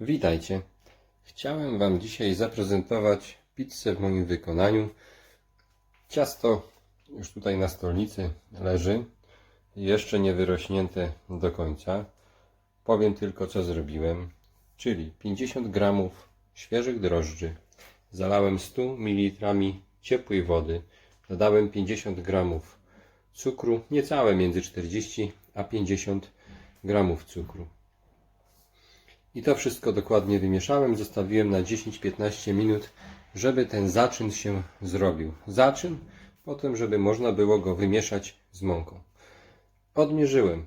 Witajcie. Chciałem Wam dzisiaj zaprezentować pizzę w moim wykonaniu. Ciasto już tutaj na stolnicy leży, jeszcze nie wyrośnięte do końca. Powiem tylko co zrobiłem, czyli 50 gramów świeżych drożdży. Zalałem 100 ml ciepłej wody. Dodałem 50 gramów cukru, niecałe między 40 a 50 gramów cukru. I to wszystko dokładnie wymieszałem, zostawiłem na 10-15 minut, żeby ten zaczyn się zrobił. Zaczyn, potem, żeby można było go wymieszać z mąką. Odmierzyłem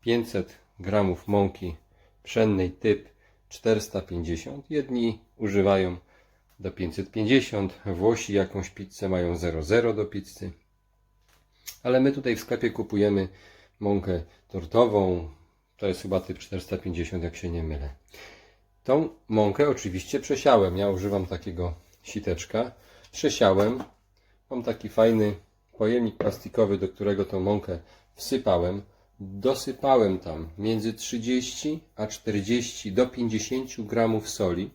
500 gramów mąki pszennej typ 450. Jedni używają do 550, Włosi jakąś pizzę mają 00 do pizzy. Ale my tutaj w sklepie kupujemy mąkę tortową, to jest chyba typ 450, jak się nie mylę. Tą mąkę oczywiście przesiałem. Ja używam takiego siteczka. Przesiałem. Mam taki fajny pojemnik plastikowy, do którego tą mąkę wsypałem. Dosypałem tam między 30 a 40 do 50 gramów soli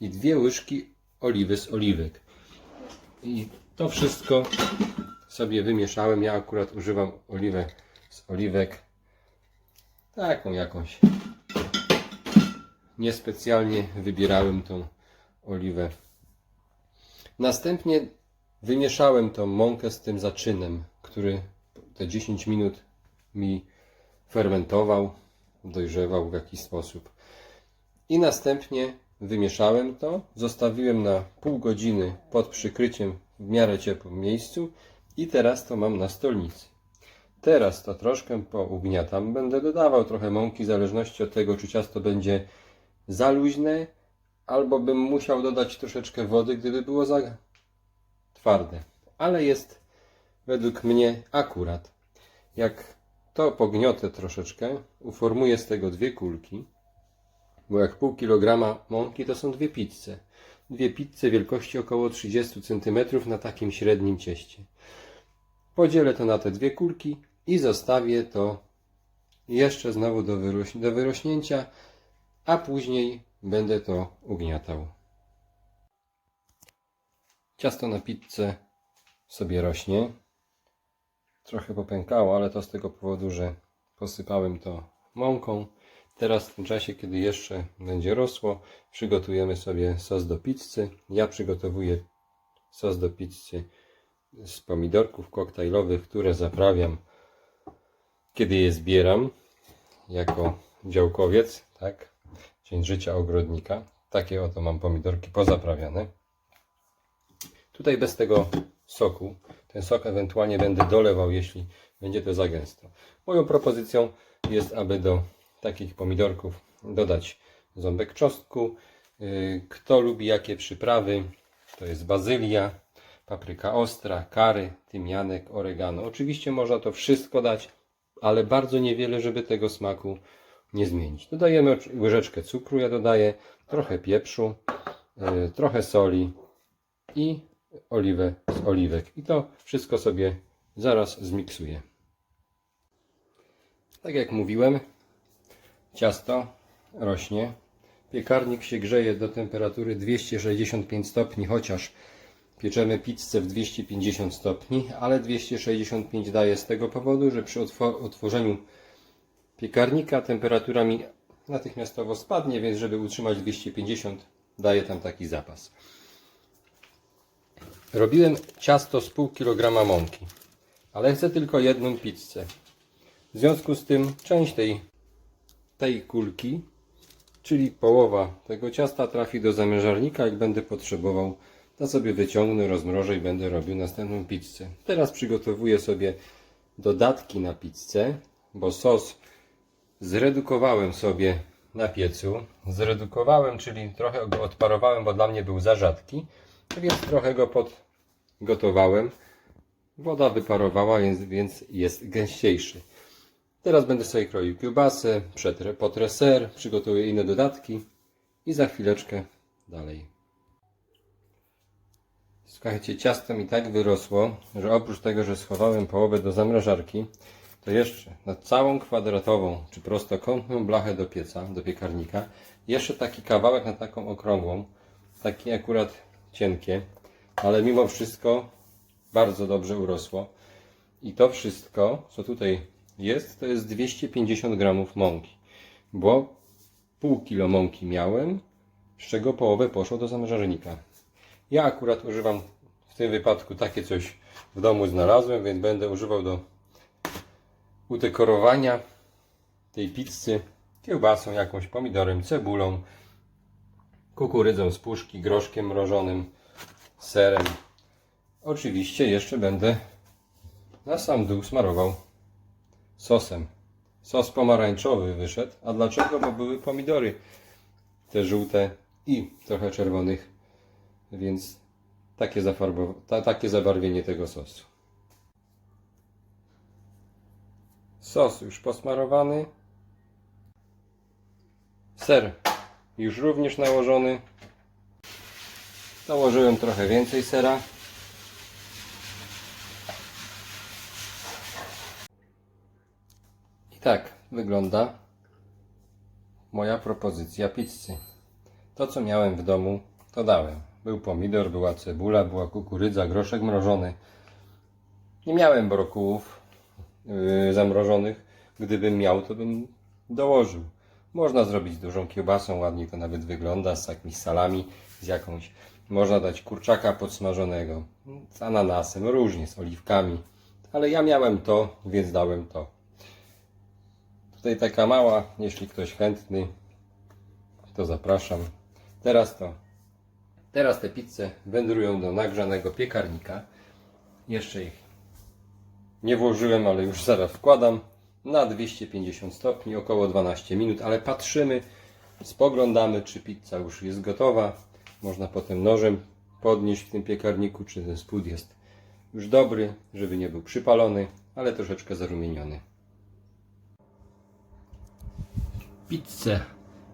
i dwie łyżki oliwy z oliwek. I to wszystko sobie wymieszałem. Ja akurat używam oliwę z oliwek taką jakąś. Niespecjalnie wybierałem tą oliwę. Następnie wymieszałem tą mąkę z tym zaczynem, który te 10 minut mi fermentował, dojrzewał w jakiś sposób. I następnie wymieszałem to, zostawiłem na pół godziny pod przykryciem w miarę ciepłym miejscu i teraz to mam na stolnicy. Teraz to troszkę pougniatam. Będę dodawał trochę mąki w zależności od tego, czy ciasto będzie za luźne, albo bym musiał dodać troszeczkę wody, gdyby było za twarde. Ale jest według mnie akurat. Jak to pogniotę troszeczkę, uformuję z tego dwie kulki, bo jak pół kilograma mąki to są dwie pizze. Dwie pizze wielkości około 30 cm na takim średnim cieście. Podzielę to na te dwie kulki i zostawię to jeszcze znowu do, wyroś do wyrośnięcia, a później będę to ugniatał. Ciasto na pizzę sobie rośnie. Trochę popękało, ale to z tego powodu, że posypałem to mąką. Teraz w tym czasie, kiedy jeszcze będzie rosło, przygotujemy sobie sos do pizzy. Ja przygotowuję sos do pizzy z pomidorków koktajlowych, które zaprawiam, kiedy je zbieram jako działkowiec, tak? Dzień życia ogrodnika. Takie oto mam pomidorki pozaprawiane. Tutaj bez tego soku, ten sok ewentualnie będę dolewał, jeśli będzie to za gęsto. Moją propozycją jest, aby do takich pomidorków dodać ząbek czosnku. Yy, Kto lubi jakie przyprawy, to jest bazylia, papryka ostra, kary, tymianek, oregano. Oczywiście można to wszystko dać, ale bardzo niewiele, żeby tego smaku nie zmienić. Dodajemy łyżeczkę cukru, ja dodaję trochę pieprzu, yy, trochę soli i oliwę z oliwek. I to wszystko sobie zaraz zmiksuję. Tak jak mówiłem, ciasto rośnie. Piekarnik się grzeje do temperatury 265 stopni, chociaż pieczemy pizzę w 250 stopni, ale 265 daje z tego powodu, że przy otwo- otworzeniu piekarnika temperatura mi natychmiastowo spadnie, więc żeby utrzymać 250 daję tam taki zapas. Robiłem ciasto z pół kilograma mąki, ale chcę tylko jedną pizzę. W związku z tym część tej, tej kulki, czyli połowa tego ciasta trafi do zamierzarnika, jak będę potrzebował, to sobie wyciągnę, rozmrożę i będę robił następną pizzę. Teraz przygotowuję sobie dodatki na pizzę, bo sos zredukowałem sobie na piecu. Zredukowałem, czyli trochę go odparowałem, bo dla mnie był za rzadki, więc trochę go podgotowałem. Woda wyparowała, więc, więc jest gęściejszy. Teraz będę sobie kroił kiełbasę, potrę ser, przygotuję inne dodatki i za chwileczkę dalej. Słuchajcie, ciasto mi tak wyrosło, że oprócz tego, że schowałem połowę do zamrażarki, to jeszcze na całą kwadratową czy prostokątną blachę do pieca, do piekarnika, jeszcze taki kawałek na taką okrągłą, taki akurat cienkie, ale mimo wszystko bardzo dobrze urosło. I to wszystko, co tutaj jest, to jest 250 gramów mąki, bo pół kilo mąki miałem, z czego połowę poszło do zamrażarnika. Ja akurat używam w tym wypadku takie coś w domu znalazłem, więc będę używał do udekorowania tej pizzy kiełbasą jakąś, pomidorem, cebulą, kukurydzą z puszki, groszkiem mrożonym, serem. Oczywiście jeszcze będę na sam dół smarował sosem. Sos pomarańczowy wyszedł. A dlaczego? Bo były pomidory te żółte i trochę czerwonych, więc takie, ta, takie zabarwienie tego sosu. Sos już posmarowany. Ser już również nałożony. Nałożyłem trochę więcej sera. I tak wygląda moja propozycja pizzy. To co miałem w domu, to dałem. Był pomidor, była cebula, była kukurydza, groszek mrożony. Nie miałem brokułów yy, zamrożonych. Gdybym miał, to bym dołożył. Można zrobić dużą kiełbasą, ładnie to nawet wygląda, z jakimiś salami, z jakąś. Można dać kurczaka podsmażonego, z ananasem, różnie, z oliwkami. Ale ja miałem to, więc dałem to. Tutaj taka mała, jeśli ktoś chętny, to zapraszam. Teraz to. Teraz te pizze wędrują do nagrzanego piekarnika. Jeszcze ich nie włożyłem, ale już zaraz wkładam na 250 stopni, około 12 minut, ale patrzymy, spoglądamy, czy pizza już jest gotowa. Można potem nożem podnieść w tym piekarniku, czy ten spód jest już dobry, żeby nie był przypalony, ale troszeczkę zarumieniony. Pizzę.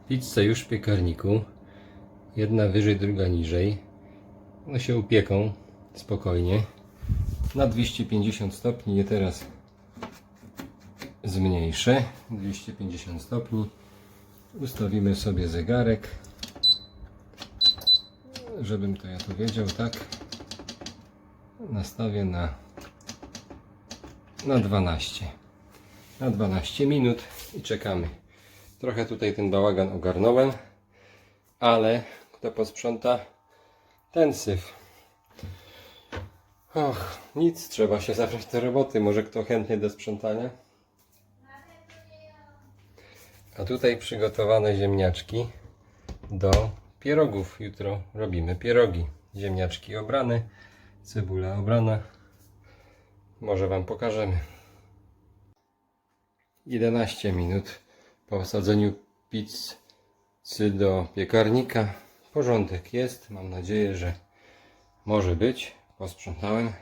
Pizzę już w piekarniku. Jedna wyżej, druga niżej. One się upieką spokojnie. Na 250 stopni. Je teraz zmniejszę. 250 stopni. Ustawimy sobie zegarek. Żebym to ja tu wiedział, tak? Nastawię na, na 12. Na 12 minut i czekamy. Trochę tutaj ten bałagan ogarnąłem, ale kto posprząta? Ten syf. Och, nic, trzeba się zabrać do roboty. Może kto chętnie do sprzątania? A tutaj przygotowane ziemniaczki do pierogów. Jutro robimy pierogi. Ziemniaczki obrane, cebula obrana. Może Wam pokażemy. 11 minut po wsadzeniu pizzy do piekarnika. Porządek jest. Mam nadzieję, że może być. Posprzątałem.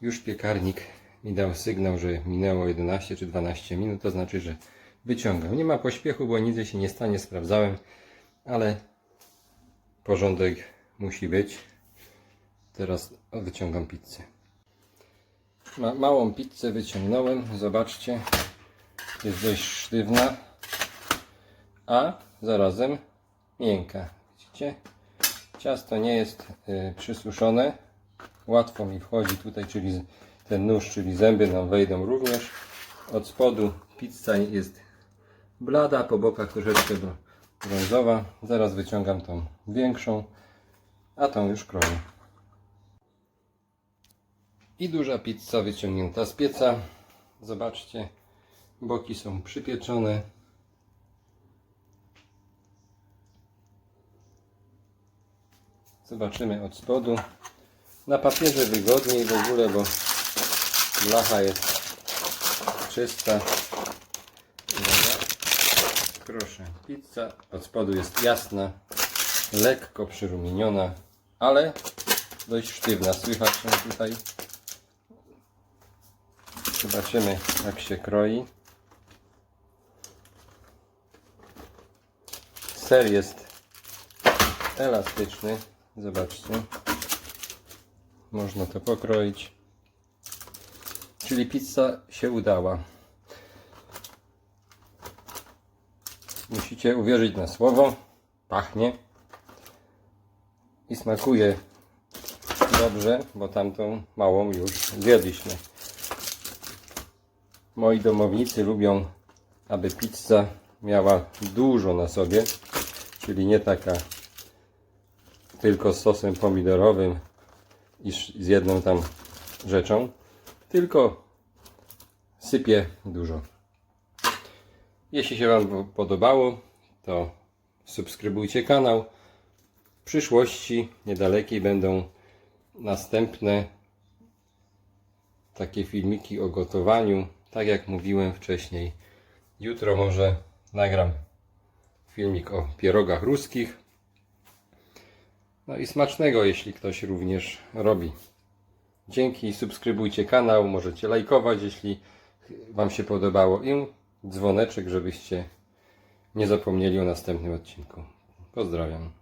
Już piekarnik mi dał sygnał, że minęło 11 czy 12 minut. To znaczy, że wyciągam. Nie ma pośpiechu, bo nic się nie stanie. Sprawdzałem, ale porządek musi być. Teraz wyciągam pizzę. Ma, małą pizzę wyciągnąłem. Zobaczcie jest dość sztywna, a zarazem miękka. Widzicie? Ciasto nie jest y, przysuszone. Łatwo mi wchodzi tutaj, czyli ten nóż, czyli zęby nam wejdą również. Od spodu pizza jest blada, po bokach troszeczkę brązowa. Zaraz wyciągam tą większą, a tą już kroję. I duża pizza wyciągnięta z pieca. Zobaczcie, boki są przypieczone. Zobaczymy od spodu. Na papierze wygodniej w ogóle, bo blacha jest czysta. Proszę, pizza od spodu jest jasna, lekko przyrumieniona, ale dość sztywna. Słychać ją tutaj Zobaczymy jak się kroi. Ser jest elastyczny. Zobaczcie. Można to pokroić. czyli pizza się udała. Musicie uwierzyć na słowo. Pachnie. I smakuje dobrze, bo tamtą małą już zjedliśmy. Moi domownicy lubią, aby pizza miała dużo na sobie, czyli nie taka tylko z sosem pomidorowym i z jedną tam rzeczą, tylko sypie dużo. Jeśli się Wam podobało, to subskrybujcie kanał. W przyszłości niedalekiej będą następne takie filmiki o gotowaniu. Tak jak mówiłem wcześniej, jutro może nagram filmik o pierogach ruskich. No i smacznego, jeśli ktoś również robi. Dzięki, subskrybujcie kanał, możecie lajkować, jeśli Wam się podobało i dzwoneczek, żebyście nie zapomnieli o następnym odcinku. Pozdrawiam.